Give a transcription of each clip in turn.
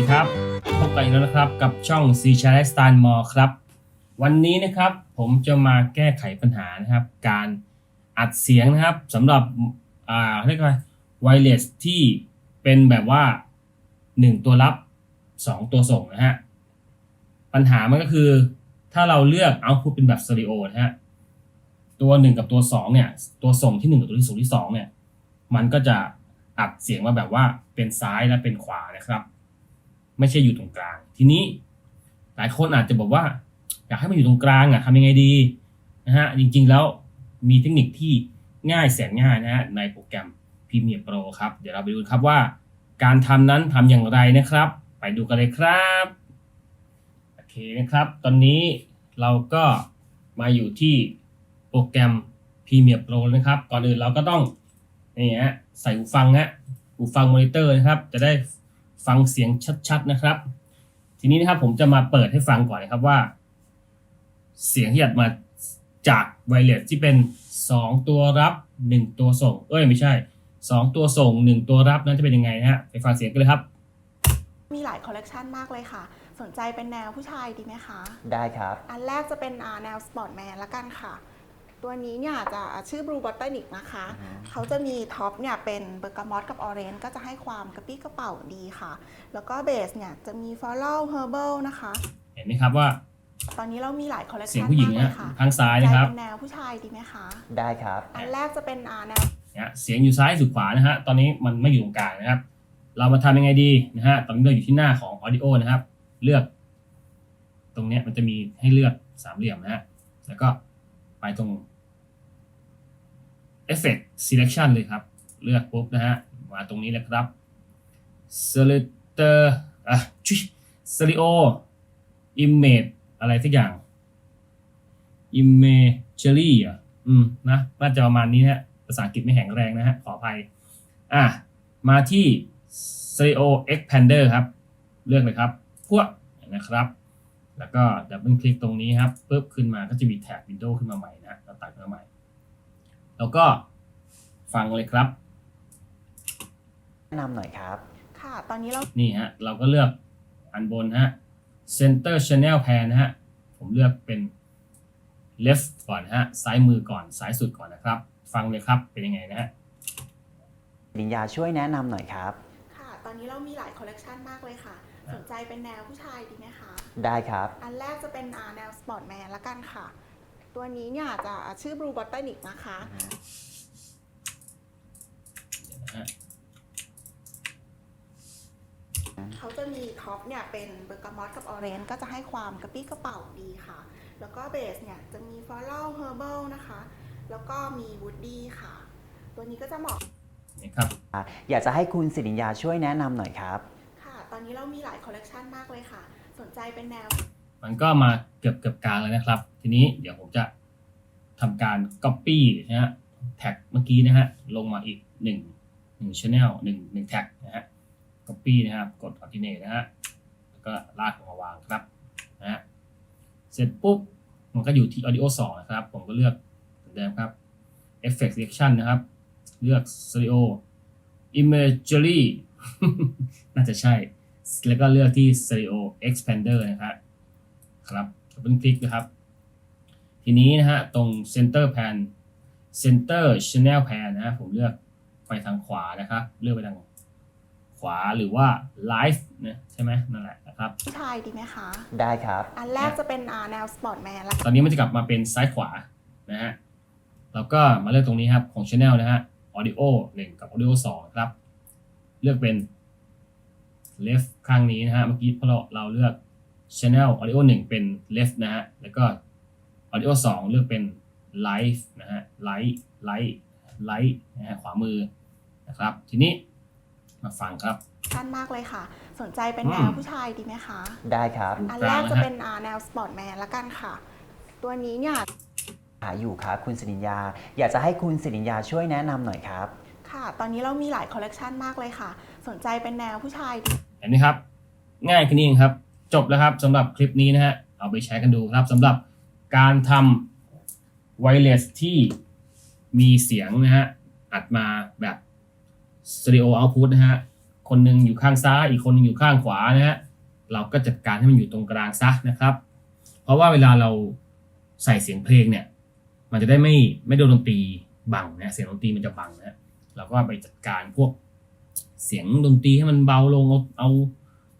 ดีครับ พบกันอีกแล้วนะครับกับช่อง C c h a n n e Style More ครับ วันนี้นะครับผมจะมาแก้ไขปัญหานะครับ การอัดเสียงนะครับสำหรับอ่าเรียกว่าไวเลสที่เป็นแบบว่า 1 ตัวรับ 2 ตัวส่งนะฮะปัญหามันก็คือถ้าเราเลือกเอาพุตเป็นแบบสเตอริโอนะฮะตัว 1 กับตัว 2 เนี่ย ตัวส่งที่ 1 กับตัวที่ส่งที่ 2 เนี่ย มันก็จะอัดเสียงมาแบบว่าเป็นซ้ายและเป็นขวานะครับ ไม่ใช่อยู่ตรงกลาง ทีนี้หลายคนอาจจะบอกว่า อยากให้มันอยู่ตรงกลางอะทำยังไงดีนะฮะจริงๆแล้วมีเทคนิคที่ง่ายแสนง่ายนะฮะในโปรแกรม Premiere Pro ครับ เดี๋ยวเราไปดูครับว่า การทำนั้นทำอย่างไรนะครับ ไปดูกันเลยครับโอเคนะครับ ตอนนี้เราก็มาอยู่ที่โปรแกรม Premiere Pro นะครับก่อนอื่นเราก็ต้องนี่ฮะใส่หูฟังฮะหูฟังมอนิเตอร์นะครับ จะได้ ฟังเสียงชัดๆนะครับ ทีนี้นะครับผมจะมาเปิดให้ฟังก่อนนะครับว่า เสียงที่อัดมาจากไวเลสที่เป็น 2 ตัวรับ 1 ตัวส่ง เอ้ยไม่ใช่ 2 ตัวส่ง 1 ตัวรับนั้นจะเป็นยังไงนะฮะไปฟังเสียงกันเลยครับ มีหลายคอลเลกชันมากเลยค่ะ สนใจเป็นแนวผู้ชายดีไหมคะ ได้ครับ อันแรกจะเป็นอ่าแนวสปอร์ตแมนละกันค่ะ ตัวนี้เนี่ยจะชื่อ Blue Botanic นะคะอือฮึเขาจะมีท็อปเนี่ยเป็นเบอร์กามอตกับออเรนจ์ก็จะให้ความกระปี้กระเป๋าดีค่ะ แล้วก็เบสเนี่ยจะมี Floral Herbal นะคะ เห็นไหมครับว่า ตอนนี้เรามีหลายคอลเลกเสียงชันผู้หญิงมากเลนะยค่ะทางซ้ายสนนะใจครับเป็นแนวผู้ชายดีไหมคะ ได้ครับ อันแรกจะเป็นอ่าแนวเนี่ยเสียงอยู่ซ้ายสุดขวานะฮะ ตอนนี้มันไม่อยู่ตรงกลางนะครับ เรามาทำยังไงดีนะฮะ ตอนนี้เราอยู่ที่หน้าของ Audio นะครับ เลือก ตรงเนี้ยมันจะมีให้เลือกสามเหลี่ยมนะฮะ แล้วก็ ไปตรง Effect Selection เลยครับ เลือกปุ๊บนะฮะ มาตรงนี้เลยครับ Selector อะชุย Stereo Image อะไรสักอย่าง Imagery อะอืมนะ น่าจะประมาณนี้ฮะ ภาษาอังกฤษไม่แข็งแรงนะฮะ ขออภัย อะ มาที่ Stereo Expander ครับ เลือกเลยครับ พวกนะครับ แล้วก็ดับเบิลคลิกตรงนี้ครับปุ๊บขึ้นมาก็จะมีแท็บ Windows ขึ้นมาใหม่นะเราตัดขึ้นมาใหม่ แล้วก็ฟังเลยครับแนะนำหน่อยครับ ค่ะ ตอนนี้เรา นี่ฮะ เราก็เลือกอันบนฮะ center channel pan นะฮะ ผมเลือกเป็น left ก่อนนะฮะ ซ้ายมือก่อน ซ้ายสุดก่อนนะครับ ฟังเลยครับ เป็นยังไงนะฮะ ลินยาช่วยแนะนำหน่อยครับ ค่ะ ตอนนี้เรามีหลายคอลเลกชันมากเลยค่ะ สนใจเป็นแนวผู้ชายดีไหมคะ ได้ครับ อันแรกจะเป็นอ่าแนวสปอร์ตแมนละกันค่ะ ตัวนี้เนี่ยจะชื่อ Blue Botanic นะคะเดี๋ยวนะฮะเขาจะมีท็อปเนี่ยเป็นเบอร์กามอตกับออเรนจ์ก็จะให้ความกระปี้กระเป๋าดีค่ะ แล้วก็เบสเนี่ยจะมี Floral Herbal นะคะ แล้วก็มี Woody ค่ะ ตัวนี้ก็จะเหมาะนี่ครับ อยากจะให้คุณสิริญญาช่วยแนะนำหน่อยครับค่ะต อนนี้เรามีหลายคอลเลกชันมากเลยค่ะ สนใจเป็นแนว มันก็มาเกือบเกือบกลางแล้วนะครับ ทีนี้เดี๋ยวผมจะทำการ Copy นะฮะแท็กเมื่อกี้นะฮะลงมาอีกหนึ่งหนึ่ง channel หนึ่งหนึ่งแท็กนะฮะ Copy นะครับกด Alternate นะฮะแล้วก็ลากลงมาวางครับนะฮะเสร็จปุ๊บมันก็อยู่ที่ Audio 2 นะครับ ผมก็เลือกเหมือนเดิมครับ Effect Selection นะครับ เลือก Stereo Imagery น่าจะใช่ แล้วก็เลือกที่ Stereo Expander นะครับครับดับเบิลคลิกนะครับ ทีนี้นะฮะตรง Center Pan Center Channel Pan นะฮะผมเลือกไปทางขวานะครับ เลือกไปทางขวาหรือว่า Live นะใช่ไหมนั่นแหละนะครับผู้ชายดีไหมคะ ได้ครับ อันแรกจะเป็นอ่าแนวสปอร์ตแมนละตอนนี้มันจะกลับมาเป็นซ้ายขวานะฮะแล้วก็มาเลือกตรงนี้ครับของ Channel นะฮะ Audio 1 กับ Audio 2 ครับ เลือกเป็น left ข้างนี้นะฮะ เมื่อกี้พอเราเราเลือก Channel Audio 1 เป็น left นะฮะ แล้วก็ Audio 2 เลือกเป็น live นะฮะ light light light นะฮะ ขวามือนะครับ ทีนี้มาฟังครับชันมากเลยค่ะ สนใจเป็นแนอืวมผู้ชายดีไหมคะ ได้ครับ อันแรกจะเป็นอ่าแนวสปอร์ตแมนละกันค่ะ ตัวนี้เนี่ยหาอยู่ครับคุณสิริญญา อยากจะให้คุณสิริญญาช่วยแนะนำหน่อยครับ ค่ะ ตอนนี้เรามีหลายคอลเลกชันมากเลยค่ะ สนใจเป็นแนวผู้ชายดี เห็นไหมครับ ง่ายแค่นี้เองครับ จบแล้วครับสำหรับคลิปนี้นะฮะเอาไปใช้กันดูครับสำหรับการทำไวเลสที่มีเสียงนะฮะอัดมาแบบสตอริโอเอาพุตนะฮะคนหนึ่งอยู่ข้างซ้ายอีกคนหนึ่งอยู่ข้างขวานะฮะเราก็จัดการให้มันอยู่ตรงกลางซะนะครับ เพราะว่าเวลาเราใส่เสียงเพลงเนี่ย มันจะได้ไม่ไม่โดนดนตรีบังนะเสียงดนตรีมันจะบังนะเราก็ไปจัดการพวก เสียงดนตรีให้มันเบาลงเอาเอา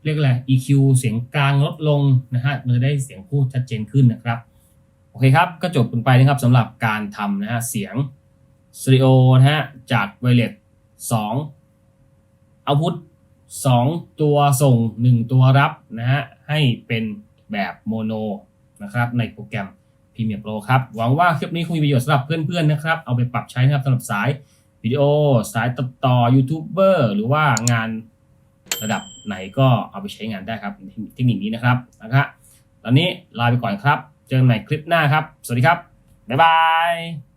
เรียกอะไร EQ เสียงกลางลดลงนะฮะมันจะได้เสียงพูดชัดเจนขึ้นนะครับ โอเคครับ ก็จบกันไปนะครับสำหรับการทำนะฮะเสียงสเตอริโอนะฮะจากไวเลส2เอาพุท2ตัวส่ง1ตัวรับนะฮะให้เป็นแบบโมโนนะครับในโปรแกรม Premiere Pro ครับ หวังว่าคลิปนี้คงมีประโยชน์สำหรับเพื่อนๆนะครับ เอาไปปรับใช้นะครับสำหรับสาย วิดีโอ สายตัดต่อยูทูบเบอร์หรือว่างานระดับไหนก็เอาไปใช้งานได้ครับเทคนิคนี้นะครับนะครับตอนนี้ลาไปก่อนครับ เจอกันใหม่คลิปหน้าครับ สวัสดีครับ บ๊ายบาย